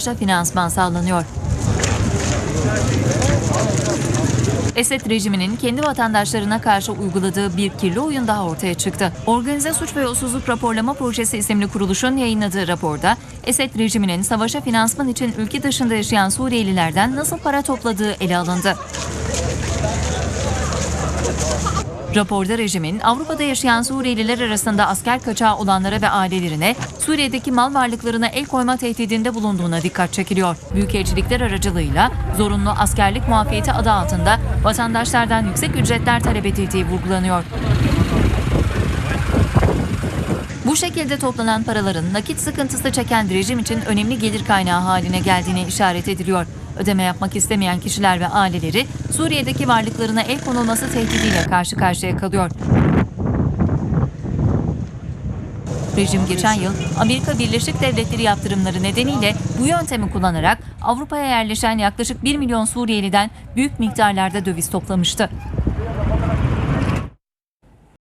finansman sağlanıyor. Esed rejiminin kendi vatandaşlarına karşı uyguladığı bir kirli oyun daha ortaya çıktı. Organize Suç ve Yolsuzluk Raporlama Projesi isimli kuruluşun yayınladığı raporda Esed rejiminin savaşa finansman için ülke dışında yaşayan Suriyelilerden nasıl para topladığı ele alındı. Raporda rejimin Avrupa'da yaşayan Suriyeliler arasında asker kaçağı olanlara ve ailelerine Suriye'deki mal varlıklarına el koyma tehdidinde bulunduğuna dikkat çekiliyor. Büyükelçilikler aracılığıyla zorunlu askerlik muafiyeti adı altında vatandaşlardan yüksek ücretler talep edildiği vurgulanıyor. Bu şekilde toplanan paraların nakit sıkıntısı çeken rejim için önemli gelir kaynağı haline geldiğine işaret ediliyor. Ödeme yapmak istemeyen kişiler ve aileleri Suriye'deki varlıklarına el konulması tehdidiyle karşı karşıya kalıyor. Rejim geçen yıl Amerika Birleşik Devletleri yaptırımları nedeniyle bu yöntemi kullanarak Avrupa'ya yerleşen yaklaşık 1 milyon Suriyeliden büyük miktarlarda döviz toplamıştı.